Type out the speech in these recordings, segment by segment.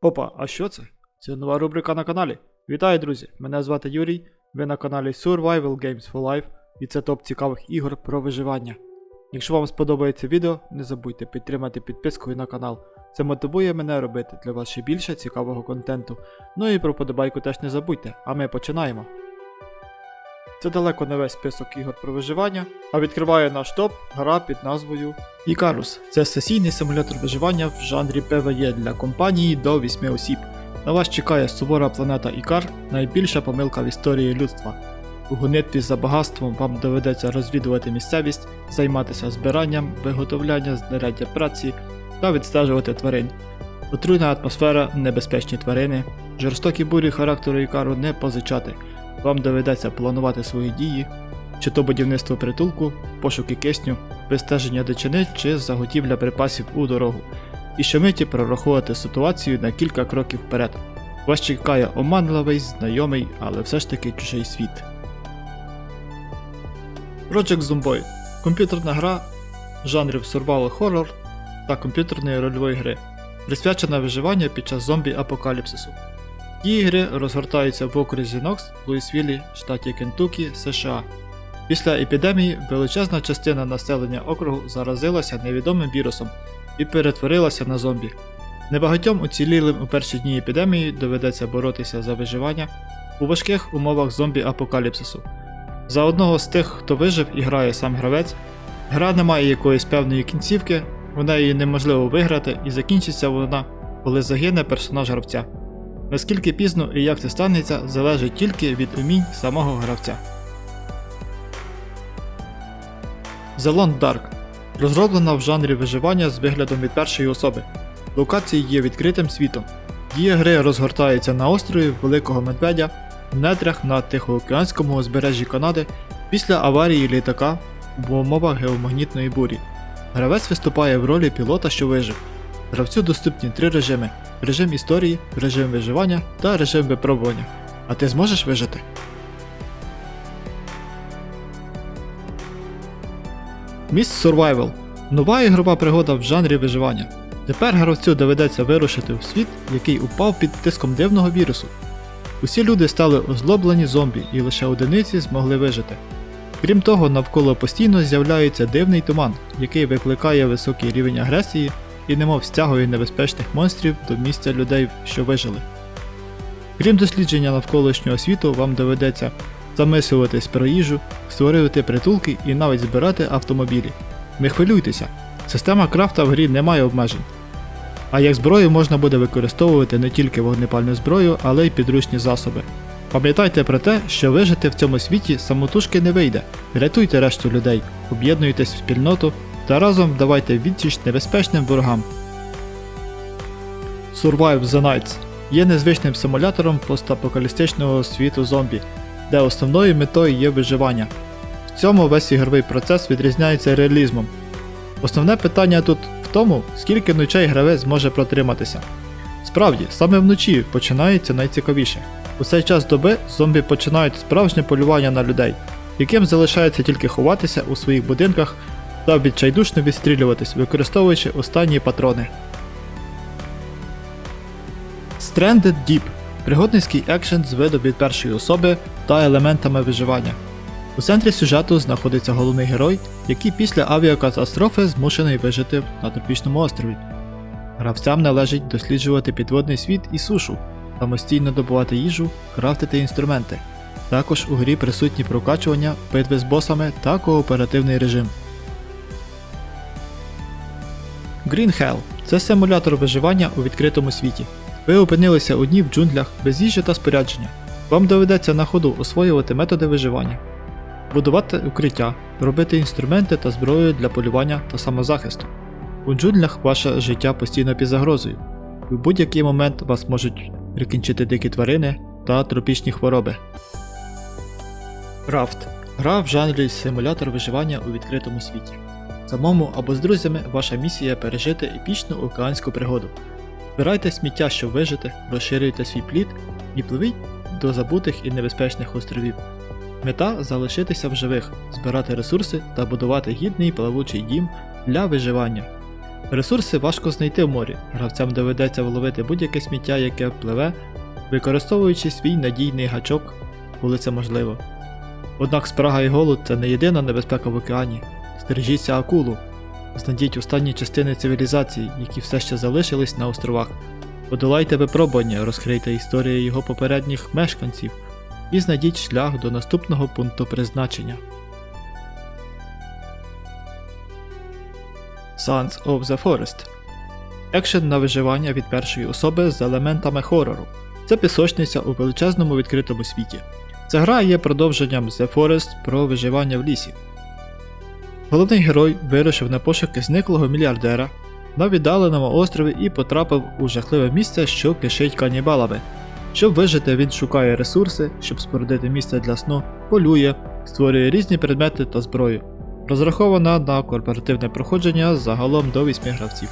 Опа, а що це? Це нова рубрика на каналі. Вітаю, друзі! Мене звати Юрій. Ви на каналі Survival Games for Life і це топ цікавих ігор про виживання. Якщо вам сподобається відео, не забудьте підтримати підпискою на канал. Це мотивує мене робити для вас ще більше цікавого контенту. Ну і про подобайку теж не забудьте, а ми починаємо. Це далеко не весь список ігор про виживання, а відкриває наш топ гра під назвою Ікарус. Це сесійний симулятор виживання в жанрі PvE для компанії до 8 осіб. На вас чекає сувора планета Ікар, найбільша помилка в історії людства. У гонитві за багатством вам доведеться розвідувати місцевість, займатися збиранням, виготовлянням знаряддя праці та відстежувати тварин. Отруйна атмосфера, небезпечні тварини, жорстокі бурі характеру Ікару не позичати. Вам доведеться планувати свої дії, чи то будівництво притулку, пошуки кисню, вистеження дичини чи заготівля припасів у дорогу. І щомиті прораховувати ситуацію на кілька кроків вперед. Вас чекає оманливий, знайомий, але все ж таки чужий світ. Project Zomboid комп'ютерна гра жанрів survival horror та комп'ютерної рольової гри, присвячена виживанню під час зомбі-апокаліпсису. Дії гри розгортаються в окрузі Нокс в Луїсвілі, штаті Кентукі, США. Після епідемії величезна частина населення округу заразилася невідомим вірусом і перетворилася на зомбі. Небагатьом уцілілим у перші дні епідемії доведеться боротися за виживання у важких умовах зомбі-апокаліпсису. За одного з тих, хто вижив і грає сам гравець, гра не має якоїсь певної кінцівки, в неї неможливо виграти і закінчиться вона, коли загине персонаж гравця. Наскільки пізно і як це станеться, залежить тільки від умінь самого гравця. The Long Dark розроблена в жанрі виживання з виглядом від першої особи. Локації є відкритим світом. Дія гри розгортається на острові Великого Медведя в нетрях на Тихоокеанському узбережжі Канади після аварії літака в умовах геомагнітної бурі. Гравець виступає в ролі пілота, що вижив. Гравцю доступні три режими: режим історії, режим виживання та режим випробування. А ти зможеш вижити? Міст Survival нова ігрова пригода в жанрі виживання. Тепер гравцю доведеться вирушити в світ, який упав під тиском дивного вірусу. Усі люди стали озлоблені зомбі, і лише одиниці змогли вижити. Крім того, навколо постійно з'являється дивний туман, який викликає високий рівень агресії і немов стягує небезпечних монстрів до місця людей, що вижили. Крім дослідження навколишнього світу, вам доведеться замислюватись про їжу, створювати притулки і навіть збирати автомобілі. Не хвилюйтеся, система крафта в грі не має обмежень. А як зброю можна буде використовувати не тільки вогнепальну зброю, але й підручні засоби. Пам'ятайте про те, що вижити в цьому світі самотужки не вийде. Рятуйте решту людей, об'єднуйтесь в спільноту та разом давайте відсіч небезпечним ворогам. Survive the Nights є незвичним симулятором постапокалістичного світу зомбі, де основною метою є виживання. В цьому весь ігровий процес відрізняється реалізмом. Основне питання тут в тому, скільки ночей гравець зможе протриматися. Справді, саме вночі починається найцікавіше. У цей час доби зомбі починають справжнє полювання на людей, яким залишається тільки ховатися у своїх будинках та відчайдушно відстрілюватись, використовуючи останні патрони. Stranded Deep пригодницький екшен з виду від першої особи та елементами виживання. У центрі сюжету знаходиться головний герой, який після авіакатастрофи змушений вижити на тропічному острові. Гравцям належить досліджувати підводний світ і сушу, самостійно добувати їжу, крафтити інструменти. Також у грі присутні прокачування, битви з босами та кооперативний режим. Green Hell – це симулятор виживання у відкритому світі. Ви опинилися одні в джунглях без їжі та спорядження. Вам доведеться на ходу освоювати методи виживання, будувати укриття, робити інструменти та зброю для полювання та самозахисту. У джунглях ваше життя постійно під загрозою. У будь-який момент вас можуть прикінчити дикі тварини та тропічні хвороби. Рафт гра в жанрі симулятор виживання у відкритому світі. Самому або з друзями ваша місія пережити епічну океанську пригоду. Збирайте сміття, щоб вижити, розширюйте свій плід і пливіть до забутих і небезпечних островів. Мета залишитися в живих, збирати ресурси та будувати гідний плавучий дім для виживання. Ресурси важко знайти в морі, гравцям доведеться вловити будь-яке сміття, яке впливе, використовуючи свій надійний гачок, коли це можливо. Однак спрага і голод це не єдина небезпека в океані. Стережіться акулу. Знайдіть останні частини цивілізації, які все ще залишились на островах. Подолайте випробування, розкрийте історії його попередніх мешканців і знайдіть шлях до наступного пункту призначення. Sons of the Forest Екшен на виживання від першої особи з елементами хорору. Це пісочниця у величезному відкритому світі. Ця гра є продовженням The Forest про виживання в лісі. Головний герой вирушив на пошуки зниклого мільярдера на віддаленому острові і потрапив у жахливе місце, що кишить канібалами. Щоб вижити, він шукає ресурси, щоб спорудити місце для сну, полює, створює різні предмети та зброю. Розрахована на корпоративне проходження загалом до 8 гравців.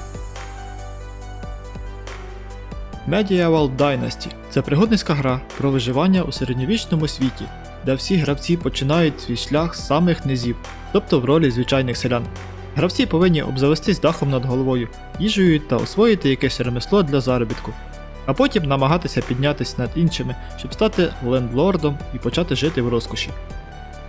Medieval Dynasty це пригодницька гра про виживання у середньовічному світі, де всі гравці починають свій шлях з самих низів, тобто в ролі звичайних селян. Гравці повинні обзавестись дахом над головою, їжею та освоїти якесь ремесло для заробітку, а потім намагатися піднятися над іншими, щоб стати лендлордом і почати жити в розкоші.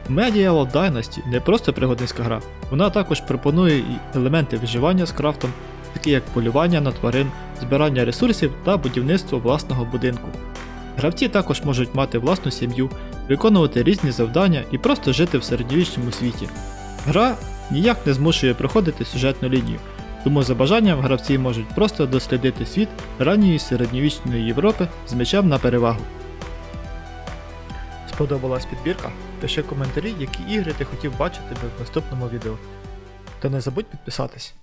Medieval Dynasty не просто пригодницька гра, вона також пропонує і елементи виживання з крафтом, такі як полювання на тварин, збирання ресурсів та будівництво власного будинку. Гравці також можуть мати власну сім'ю, виконувати різні завдання і просто жити в середньовічному світі. Гра ніяк не змушує проходити сюжетну лінію, тому за бажанням гравці можуть просто дослідити світ ранньої середньовічної Європи з мечем на перевагу. Сподобалась підбірка? Пиши коментарі, які ігри ти хотів бачити в наступному відео. Та не забудь підписатись.